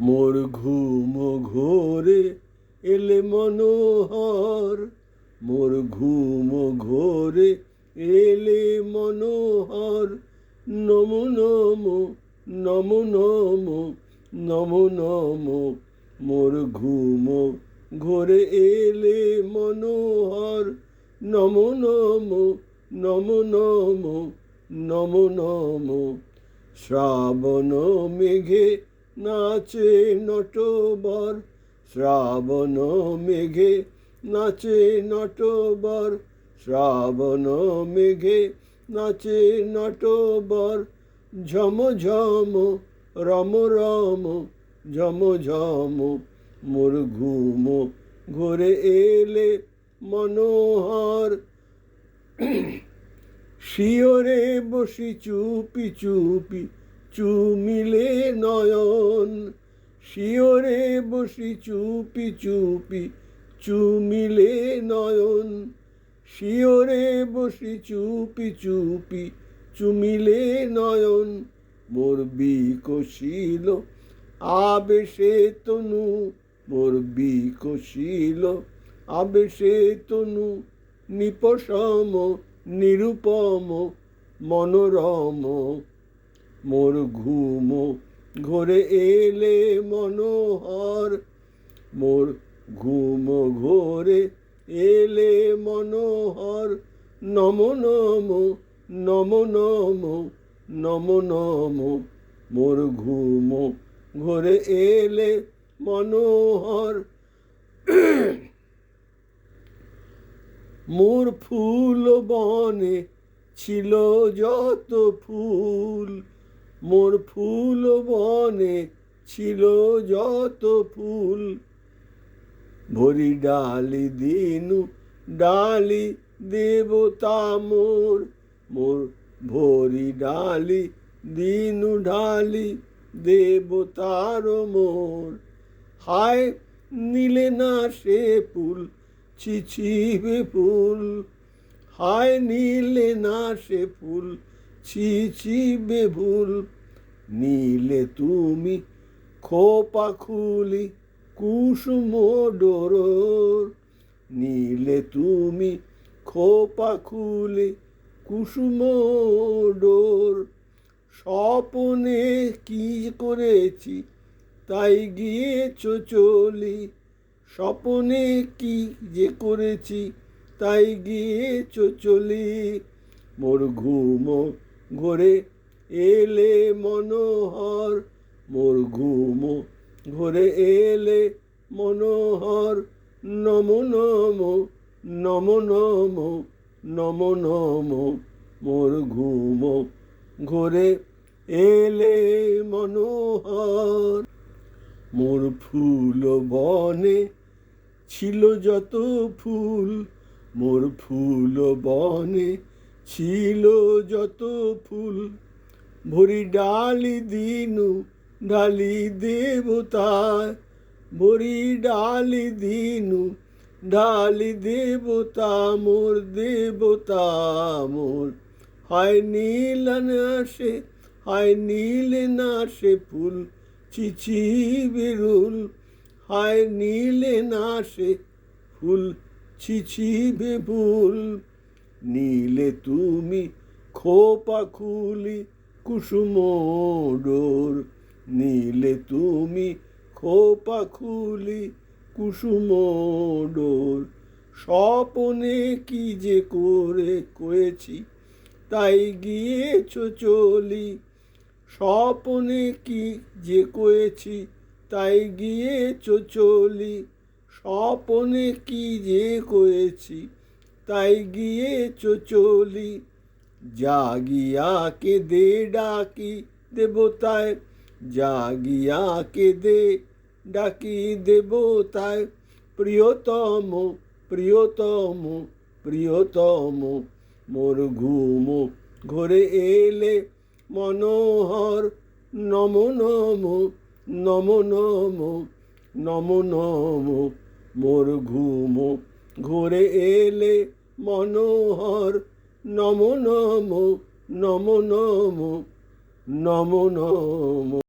মোর ঘুম ঘোরে এলে মনোহর। মোর ঘুম ঘোরে এলে মনোহর। নম নম নম নম নম নম, মোর ঘুম ঘোরে এলে মনোহর। নম নম নম নম নম নম, শ্রাবণ মেঘে নাচে নটবর, শ্রাবণ মেঘে নাচে নটবর, শ্রাবণ মেঘে নাচে নটবর, ঝম ঝম, রম রম, ঝম ঝম মোর ঘুম ঘুরে এলে মনোহর। শিওরে বসি চুপি চুপি চুমিলে নয়ন শিওরে বসি চুপি চুপি চুমিলে নয়ন শিওরে বসি চুপি চুপি চুমিলে নয়ন, মোর বিকশিল আবেশে তনু, মোর বিকশিল আবেশে তনু নিপসম নিরুপম, মনোরম মোর ঘুম ঘোরে এলে মনোহর। মোর ঘুম ঘোরে এলে মনোহর। নম নম নম নম নম নম, মোর ঘুম ঘোরে এলে মনোহর। মোর ফুল বনে ছিল যত ফুল। মোর ফুল বনে ছিল যত ফুল। ভরি ডালি দিনু, ডালি দেবতা মোর। মোর ভরি ডালি দিনু ঢালি দেবতার মোর। হায়, নিলে না সে ফুল ছিছিবে ফুল। হায়, নীলে না সে ফুল ছিছিবে ভুল নীলে তুমি খোপা খুলি কুসুম ডোরর নীলে তুমি খোপা খুলি কুসুম ডোর। স্বপনে কি করেছি তাই গিয়েছ চলি। স্বপনে কি যে করেছি তাই গিয়েছ চলি। মোর ঘুম ঘোরে এলে মনোহর, মোর ঘুম ঘোরে এলে মনোহর। নম নম নম নম নম নম, মোর ঘুম ঘোরে এলে মনোহর। মোর ফুল বনে ছিল যত ফুল, মোর ফুল বনে ছিল যত ফুল। ভরি ডালি দিনু, ডালি দেবতায় ভরি ডালি দিনু, ডালি দেবতা মোর দেবতা মোর। হায় নীল না সে হায় নীল না সে ফুল, চিচি বেরুল। হায় নীলে না সে ফুল ছিছি বেবুল। নীলে তুমি খোপা খুলি কুসুম নীলে তুমি খোপা খুলি কুসুম ডোর স্বপনে কি যে করে কয়েছি, তাই গিয়েছ চলি। স্বপনে কি যে কয়েছি, তাই গিয়েছ চলি। স্বপনে কি যে কয়েছি, তাই গিয়েছ চলি। জাগিয়া কে দে ডাকি দেবতায়, জাগিয়া কে দে ডাকি দেবতায়, প্রিয়তম প্রিয়তম প্রিয়তম, মোর ঘুম ঘরে এলে মনোহর, নম নম নম নম নম নম, মোর ঘুম ঘুরে এলে মনোহর নম নম নম নম নম নম